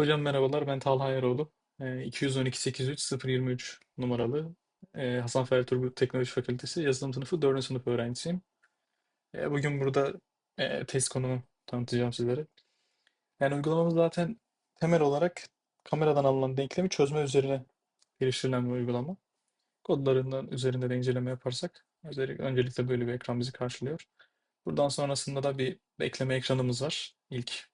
Hocam merhabalar, ben Talha Eroğlu. Ee, 212-803-023 numaralı e, Hasan Ferdi Turgut Teknoloji Fakültesi yazılım sınıfı 4. sınıf öğrencisiyim. E, bugün burada e, test konumu tanıtacağım sizlere. Yani uygulamamız zaten temel olarak kameradan alınan denklemi çözme üzerine geliştirilen bir uygulama. Kodlarından üzerinde de inceleme yaparsak özellikle, öncelikle böyle bir ekran bizi karşılıyor. Buradan sonrasında da bir bekleme ekranımız var. İlk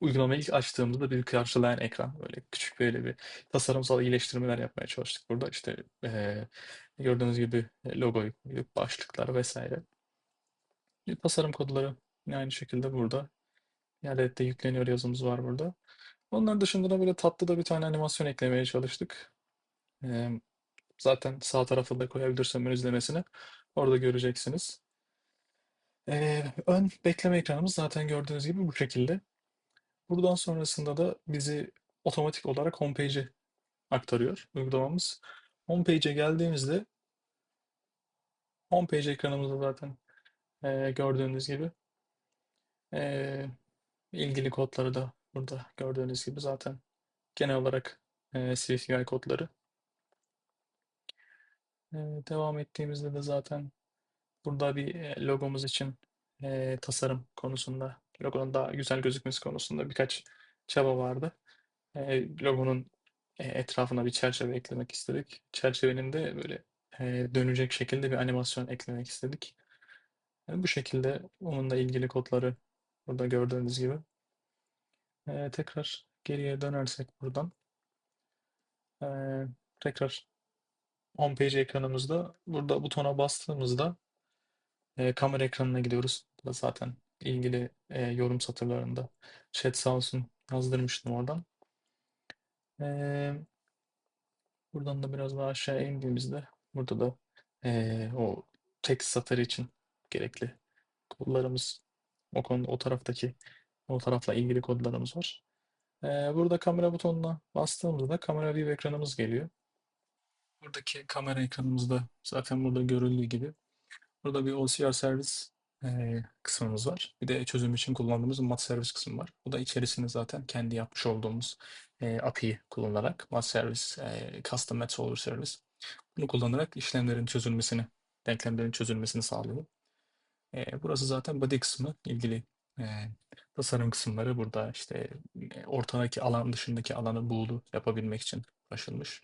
uygulamayı ilk açtığımızda bir karşılayan ekran. Böyle küçük böyle bir tasarımsal iyileştirmeler yapmaya çalıştık burada. İşte e, gördüğünüz gibi logoyu, başlıklar vesaire. Tasarım kodları aynı şekilde burada. İadette yükleniyor yazımız var burada. Onlar dışında da böyle tatlı da bir tane animasyon eklemeye çalıştık. E, zaten sağ tarafa da koyabilirsem ön izlemesini orada göreceksiniz. Ee, ön bekleme ekranımız zaten gördüğünüz gibi bu şekilde. Buradan sonrasında da bizi otomatik olarak homepage'e aktarıyor uygulamamız. Homepage'e geldiğimizde homepage ekranımızda zaten e, gördüğünüz gibi e, ilgili kodları da burada gördüğünüz gibi zaten genel olarak e, UI kodları. E, devam ettiğimizde de zaten burada bir e, logomuz için e, tasarım konusunda, logonun daha güzel gözükmesi konusunda birkaç çaba vardı. E, logonun e, etrafına bir çerçeve eklemek istedik. Çerçevenin de böyle e, dönecek şekilde bir animasyon eklemek istedik. Yani bu şekilde onunla ilgili kodları burada gördüğünüz gibi. E, tekrar geriye dönersek buradan e, tekrar homepage ekranımızda burada butona bastığımızda e, kamera ekranına gidiyoruz. Burada zaten ilgili e, yorum satırlarında chat sağ olsun yazdırmıştım oradan. E, buradan da biraz daha aşağı indiğimizde burada da e, o tek satır için gerekli kodlarımız o konu o taraftaki o tarafla ilgili kodlarımız var. E, burada kamera butonuna bastığımızda kamera view ekranımız geliyor. Buradaki kamera ekranımızda zaten burada görüldüğü gibi Burada bir OCR servis e, kısmımız var. Bir de çözüm için kullandığımız mat servis kısmı var. Bu da içerisinde zaten kendi yapmış olduğumuz e, API'yi kullanarak mat servis, custom mat solver service bunu kullanarak işlemlerin çözülmesini, denklemlerin çözülmesini sağlıyor. Burası zaten body kısmı ilgili tasarım kısımları burada işte ortadaki alan dışındaki alanı buğulu yapabilmek için uğraşılmış.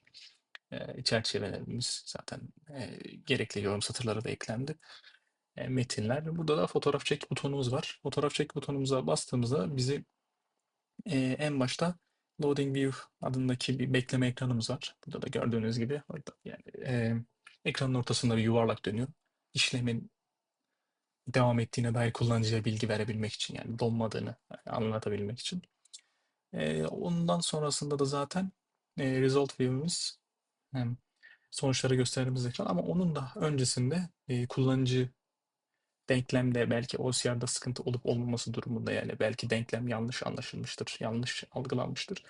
E, çerçevelerimiz zaten gerekli yorum satırları da eklendi. E, metinler. Burada da fotoğraf çek butonumuz var. Fotoğraf çek butonumuza bastığımızda bizi e, en başta Loading View adındaki bir bekleme ekranımız var. Burada da gördüğünüz gibi orada yani e, ekranın ortasında bir yuvarlak dönüyor. İşlemin devam ettiğine dair kullanıcıya bilgi verebilmek için yani donmadığını anlatabilmek için. E, ondan sonrasında da zaten e, Result View'imiz sonuçları gösterdiğimiz ekran ama onun da öncesinde e, kullanıcı denklemde belki OCR'da sıkıntı olup olmaması durumunda yani belki denklem yanlış anlaşılmıştır, yanlış algılanmıştır.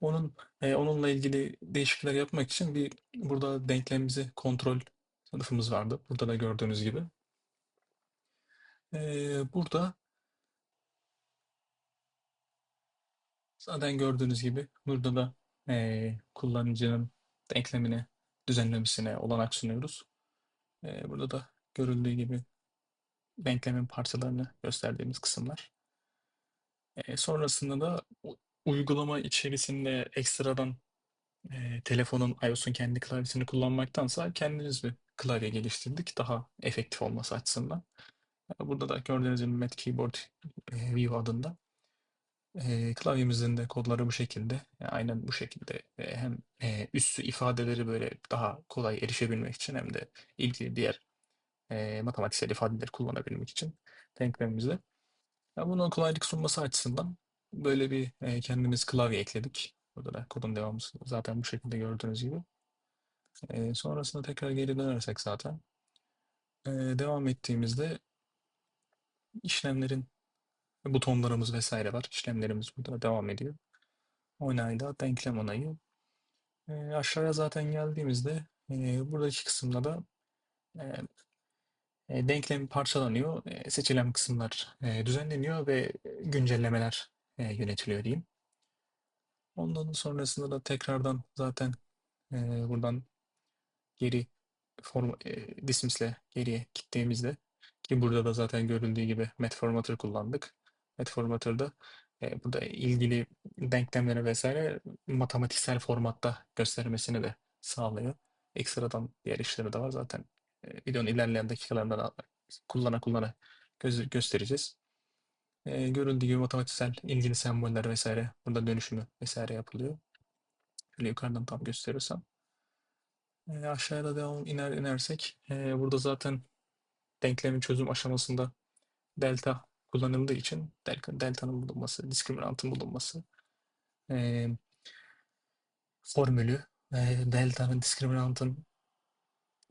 Onun e, onunla ilgili değişiklikler yapmak için bir burada denklemimizi kontrol sınıfımız vardı. Burada da gördüğünüz gibi. E, burada zaten gördüğünüz gibi burada da e, kullanıcının denklemini düzenlemesine olanak sunuyoruz. E, burada da görüldüğü gibi denklemin parçalarını gösterdiğimiz kısımlar. E, sonrasında da uygulama içerisinde ekstradan e, telefonun iOS'un kendi klavyesini kullanmaktansa kendimiz bir klavye geliştirdik daha efektif olması açısından. Burada da gördüğünüz gibi Met Keyboard e, View adında. E, klavyemizin de kodları bu şekilde. Yani aynen bu şekilde e, hem e, üssü ifadeleri böyle daha kolay erişebilmek için hem de ilgili diğer e, matematiksel ifadeleri kullanabilmek için denklemimizde. Yani bunun kolaylık sunması açısından böyle bir e, kendimiz klavye ekledik. Burada da kodun devamı zaten bu şekilde gördüğünüz gibi. E, sonrasında tekrar geri dönersek zaten e, devam ettiğimizde işlemlerin butonlarımız vesaire var. İşlemlerimiz burada devam ediyor. Onayla denklem onayı. E, aşağıya zaten geldiğimizde e, buradaki kısımda da e, denklem parçalanıyor. E, seçilen kısımlar e, düzenleniyor ve güncellemeler e, yönetiliyor diyeyim. Ondan sonrasında da tekrardan zaten e, buradan geri form e, dismiss'le geriye gittiğimizde ki burada da zaten görüldüğü gibi met formatter kullandık. Met formatter'da e, burada ilgili denklemleri vesaire matematiksel formatta göstermesini de sağlıyor. Ekstradan diğer işleri de var zaten. E, videonun ilerleyen dakikalarında da kullana kullana göstereceğiz. E, görüldüğü gibi matematiksel ilgili semboller vesaire burada dönüşümü vesaire yapılıyor. Şöyle yukarıdan tam gösterirsem. E, aşağıda devam iner inersek e, burada zaten denklemin çözüm aşamasında delta kullanıldığı için delta, delta'nın bulunması, diskriminantın bulunması, e, formülü, e, delta'nın diskriminantın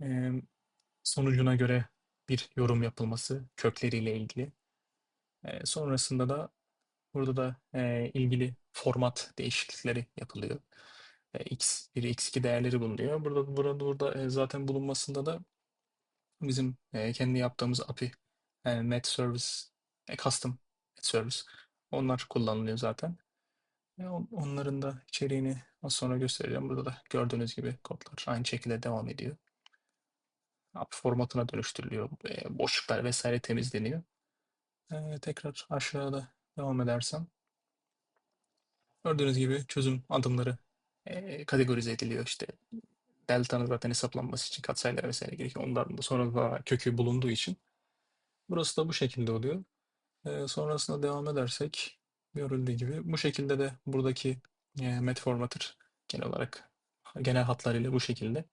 e, sonucuna göre bir yorum yapılması kökleriyle ilgili. E, sonrasında da burada da e, ilgili format değişiklikleri yapılıyor. E, x1, x2 değerleri bulunuyor. Burada burada burada e, zaten bulunmasında da bizim e, kendi yaptığımız API, yani Net Service, e, Custom Net Service onlar kullanılıyor zaten. E, on- onların da içeriğini az sonra göstereceğim. Burada da gördüğünüz gibi kodlar aynı şekilde devam ediyor. API formatına dönüştürülüyor. E, boşluklar vesaire temizleniyor. E, tekrar aşağıda devam edersem. Gördüğünüz gibi çözüm adımları e, kategorize ediliyor. İşte delta'nın zaten hesaplanması için katsayılar vesaire gerekiyor. Onların da sonra da kökü bulunduğu için. Burası da bu şekilde oluyor. Sonrasında devam edersek görüldüğü gibi bu şekilde de buradaki e, met formatter genel olarak genel hatlarıyla bu şekilde.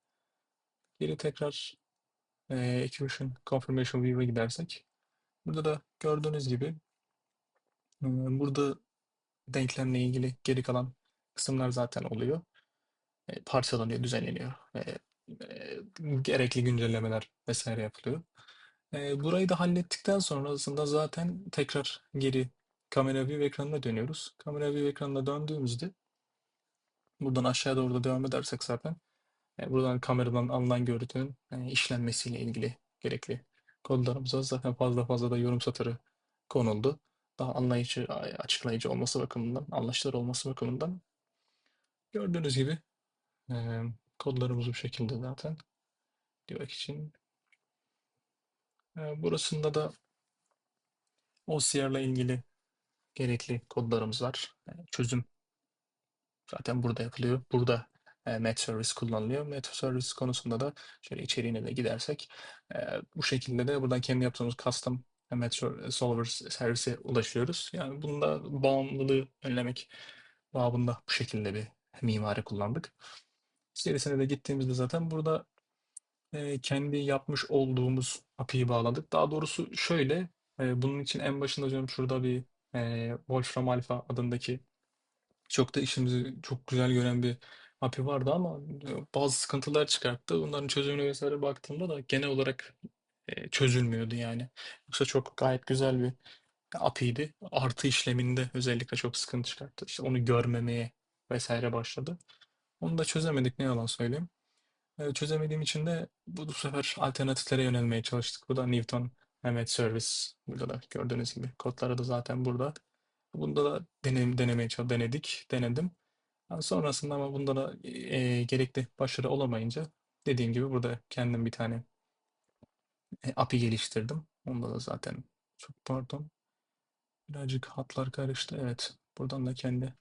Geri tekrar e, execution confirmation view'a gidersek burada da gördüğünüz gibi e, burada denklemle ilgili geri kalan kısımlar zaten oluyor. E, parçalanıyor, düzenleniyor. E, e, gerekli güncellemeler vesaire yapılıyor. E, burayı da hallettikten sonrasında zaten tekrar geri kamera view ekranına dönüyoruz. Kamera view ekranına döndüğümüzde buradan aşağı doğru da devam edersek zaten e, buradan kameradan alınan görüntünün e, işlenmesiyle ilgili gerekli kodlarımız var. Zaten fazla fazla da yorum satırı konuldu. Daha anlayıcı, açıklayıcı olması bakımından, anlaşılır olması bakımından gördüğünüz gibi e, kodlarımız bu şekilde zaten. Diyor için. E, burasında da OCR'la ilgili gerekli kodlarımız var. E, çözüm zaten burada yapılıyor. Burada Met Service kullanılıyor. Met Service konusunda da şöyle içeriğine de gidersek e, bu şekilde de buradan kendi yaptığımız custom Met Solver servise ulaşıyoruz. Yani bunda bağımlılığı önlemek babında bu şekilde bir mimari kullandık. İçerisine de gittiğimizde zaten burada e, kendi yapmış olduğumuz API'yi bağladık. Daha doğrusu şöyle, e, bunun için en başında hocam şurada bir e, Wolfram Alpha adındaki çok da işimizi çok güzel gören bir API vardı ama e, bazı sıkıntılar çıkarttı. Bunların çözümüne vesaire baktığımda da genel olarak e, çözülmüyordu yani. Yoksa çok gayet güzel bir API'ydi. Artı işleminde özellikle çok sıkıntı çıkarttı. İşte onu görmemeye vesaire başladı. Onu da çözemedik ne yalan söyleyeyim. E, çözemediğim için de bu, bu sefer alternatiflere yönelmeye çalıştık. Bu da Newton Mehmet Service. Burada da gördüğünüz gibi kodları da zaten burada. Bunda da deneyim, denemeye çalıştık, denedik, denedim. Sonrasında ama bunda da e, gerekli başarı olamayınca dediğim gibi burada kendim bir tane e, API geliştirdim. Onda da zaten çok pardon. Birazcık hatlar karıştı. Evet. Buradan da kendi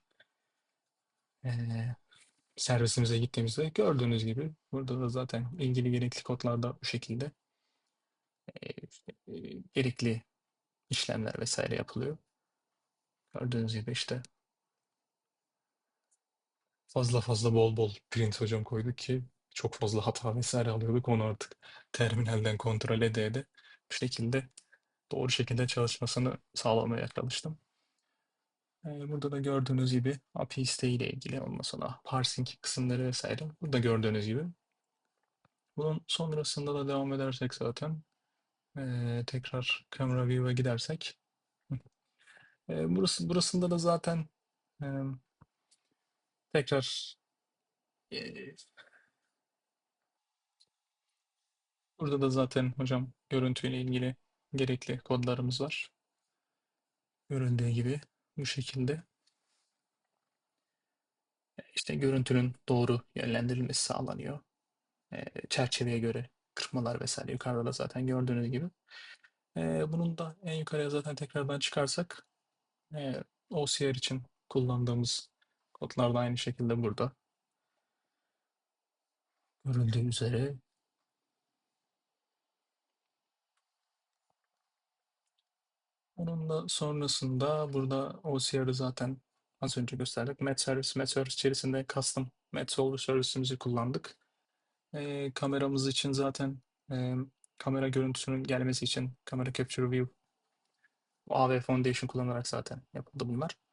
e, servisimize gittiğimizde gördüğünüz gibi burada da zaten ilgili gerekli kodlarda bu şekilde e, e, gerekli işlemler vesaire yapılıyor. Gördüğünüz gibi işte fazla fazla bol bol print hocam koyduk ki çok fazla hata vesaire alıyorduk. Onu artık terminalden kontrol ede ede bu şekilde doğru şekilde çalışmasını sağlamaya çalıştım. Ee, Burada da gördüğünüz gibi API isteğiyle ilgili ondan sonra parsing kısımları vesaire. Burada gördüğünüz gibi. Bunun sonrasında da devam edersek zaten ee, tekrar camera view'a gidersek ee, burası burasında da zaten tekrar ee, burada da zaten hocam görüntüyle ilgili gerekli kodlarımız var. Görüldüğü gibi bu şekilde. işte görüntünün doğru yönlendirilmesi sağlanıyor. E, çerçeveye göre kırpmalar vesaire yukarıda da zaten gördüğünüz gibi. E, bunun da en yukarıya zaten tekrardan çıkarsak e, OCR için kullandığımız kodlar da aynı şekilde burada. Görüldüğü üzere Onun da sonrasında burada OCR'ı zaten az önce gösterdik. Met Service, Met Service içerisinde custom Met Solver Service'imizi kullandık. Ee, kameramız için zaten e, kamera görüntüsünün gelmesi için kamera Capture View AV Foundation kullanarak zaten yapıldı bunlar.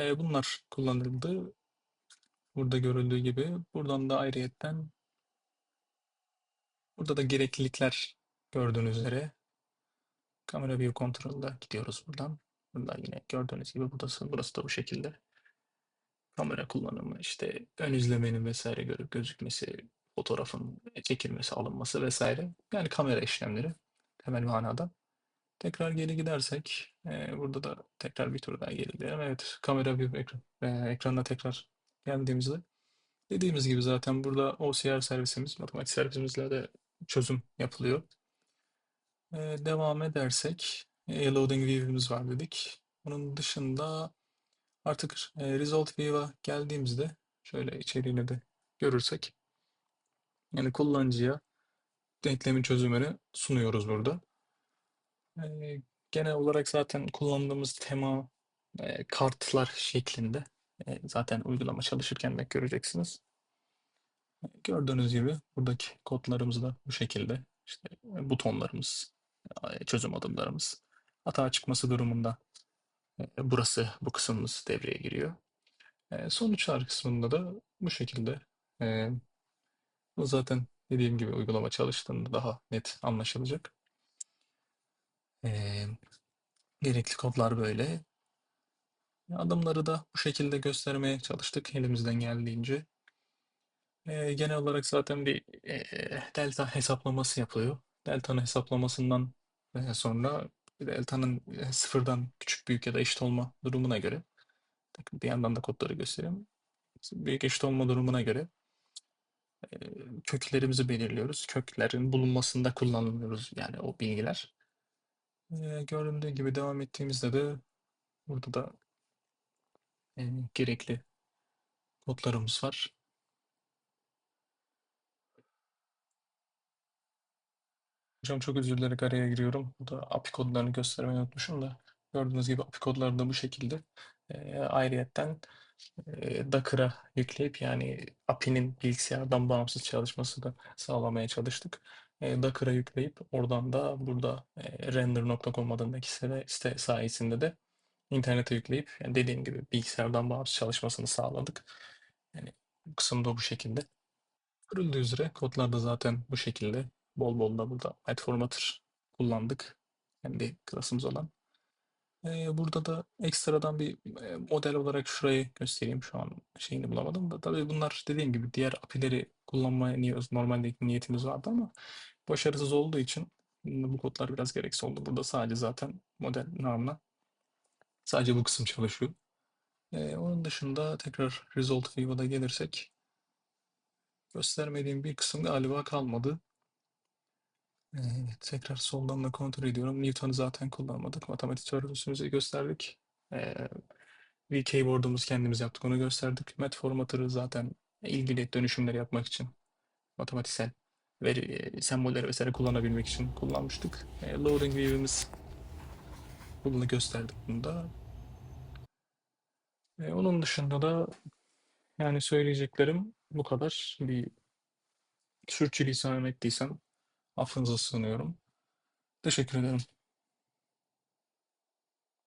Ee, bunlar kullanıldı. Burada görüldüğü gibi. Buradan da ayrıyetten burada da gereklilikler gördüğünüz üzere Kamera View Control'da gidiyoruz buradan. Burada yine gördüğünüz gibi burası, burası da bu şekilde. Kamera kullanımı, işte ön izlemenin vesaire görüp gözükmesi, fotoğrafın çekilmesi, alınması vesaire. Yani kamera işlemleri temel manada. Tekrar geri gidersek, e, burada da tekrar bir tur daha geri. Evet, kamera view ekran, e, ekranına tekrar geldiğimizde dediğimiz gibi zaten burada OCR servisimiz, matematik servisimizle de çözüm yapılıyor. Ee, devam edersek e, loading view'imiz var dedik. Onun dışında artık e, result view'a geldiğimizde şöyle içeriğini de görürsek yani kullanıcıya denklemin çözümünü sunuyoruz burada. E, genel olarak zaten kullandığımız tema e, kartlar şeklinde. E, zaten uygulama çalışırken de göreceksiniz. Gördüğünüz gibi buradaki kodlarımız da bu şekilde. İşte e, butonlarımız, e, çözüm adımlarımız. Hata çıkması durumunda e, burası, bu kısmımız devreye giriyor. E, Sonuçlar kısmında da bu şekilde. E, Bu zaten dediğim gibi uygulama çalıştığında daha net anlaşılacak. E, Gerekli kodlar böyle. Adımları da bu şekilde göstermeye çalıştık elimizden geldiğince. E, genel olarak zaten bir e, delta hesaplaması yapılıyor. Delta'nın hesaplamasından sonra delta'nın sıfırdan küçük, büyük ya da eşit olma durumuna göre bir yandan da kodları göstereyim. Büyük eşit olma durumuna göre köklerimizi belirliyoruz. Köklerin bulunmasında kullanılıyoruz yani o bilgiler. E, göründüğü gibi devam ettiğimizde de burada da e, gerekli kodlarımız var. Hocam çok özür dilerim araya giriyorum. Burada API kodlarını göstermeyi unutmuşum da. Gördüğünüz gibi API kodları da bu şekilde. E, ayrıyetten e, Docker'a yükleyip yani API'nin bilgisayardan bağımsız çalışması da sağlamaya çalıştık. E, Docker'a yükleyip oradan da burada e, render.com adındaki site, sayesinde de internete yükleyip yani dediğim gibi bilgisayardan bağımsız çalışmasını sağladık. Yani bu kısım da bu şekilde. Görüldüğü üzere kodlar da zaten bu şekilde. Bol bol da burada Byte Formatter kullandık. Kendi klasımız olan. Burada da ekstradan bir model olarak şurayı göstereyim. Şu an şeyini bulamadım da. Tabii bunlar dediğim gibi diğer API'leri kullanmaya niyet, normalde niyetimiz vardı ama başarısız olduğu için bu kodlar biraz gereksiz oldu. Burada sadece zaten model namına sadece bu kısım çalışıyor. Onun dışında tekrar Result View'a gelirsek göstermediğim bir kısım galiba kalmadı. Evet, tekrar soldan da kontrol ediyorum. Newton'u zaten kullanmadık. Matematik teorisimizi gösterdik. Ee, bir keyboard'umuz kendimiz yaptık. Onu gösterdik. Mat formatörü zaten ilgili dönüşümleri yapmak için matematiksel veri, e, sembolleri vesaire kullanabilmek için kullanmıştık. E, loading view'imiz bunu gösterdik bunda. E, onun dışında da yani söyleyeceklerim bu kadar. Bir sürçülisan ettiysem affınıza sığınıyorum. Teşekkür ederim.